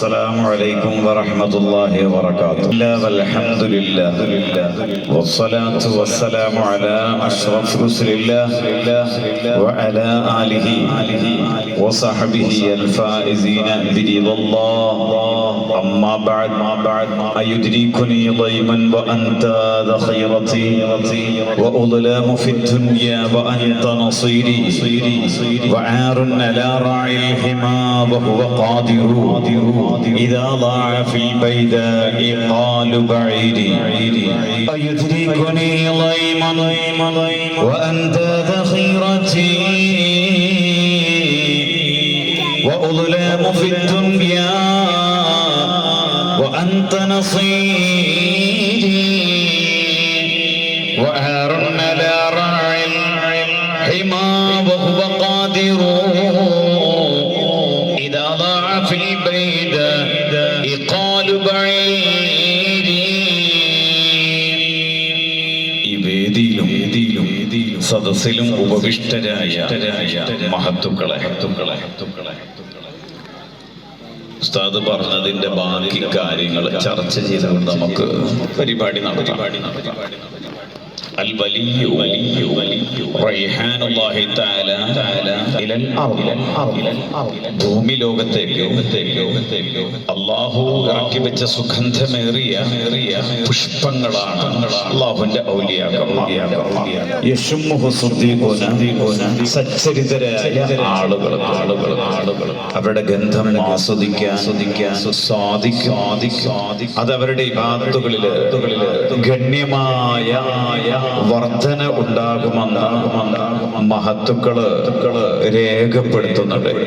السلام عليكم ورحمة الله وبركاته. لا والحمد لله. والصلاة والسلام على أشرف رسل الله وعلى آله وصحبه الفائزين برضا. الله أما بعد ما بعد أيدركني ضيما وأنت ذا خيرتي وأظلام في الدنيا وأنت نصيري وعار على راعي الحمى وهو قادر. إذا ضاع في البيداء قال بعيدي أيدركني ضيما وأنت ذا خيرتي. وأظلام في الدنيا وأنت نصيري وعار على راعي الحمى وهو قادر إذا ضاع في البيد إقال بعيري ഈ വേദിയിലും വേദിയിലും സദസ്സിലും ഉപവിഷ്ടരായ മഹത്തുക്കളെ മഹത്തുക്കളെ മഹത്തുക്കളെ ഉസ്താദ് പറഞ്ഞതിന്റെ ബാക്കി കാര്യങ്ങൾ ചർച്ച ചെയ്തുകൊണ്ട് നമുക്ക് പരിപാടി നടത്താം. الولي ولي ولي ريحان الله تعالى تعالى إلى الأرض ഭൂമി ലോകത്തേക്ക് അള്ളാഹു ഇറക്കി വെച്ച സുഗന്ധമേറിയ പുഷ്പങ്ങളാണ് അള്ളാഹുവിന്റെ സച്ചരിതരായ ആളുകൾ ആളുകൾ ആളുകൾ അവരുടെ ഗന്ധം ആസ്വദിക്കാൻ ആസ്വദിക്കാൻ സാധിക്കും സാധിക്കും അത് അവരുടെ ഇബാദത്തുകളില് ഗണ്യമായ വർധന ഉണ്ടാകുമെന്ന് മഹത്തുക്കൾ രേഖപ്പെടുത്തുന്നുണ്ട്.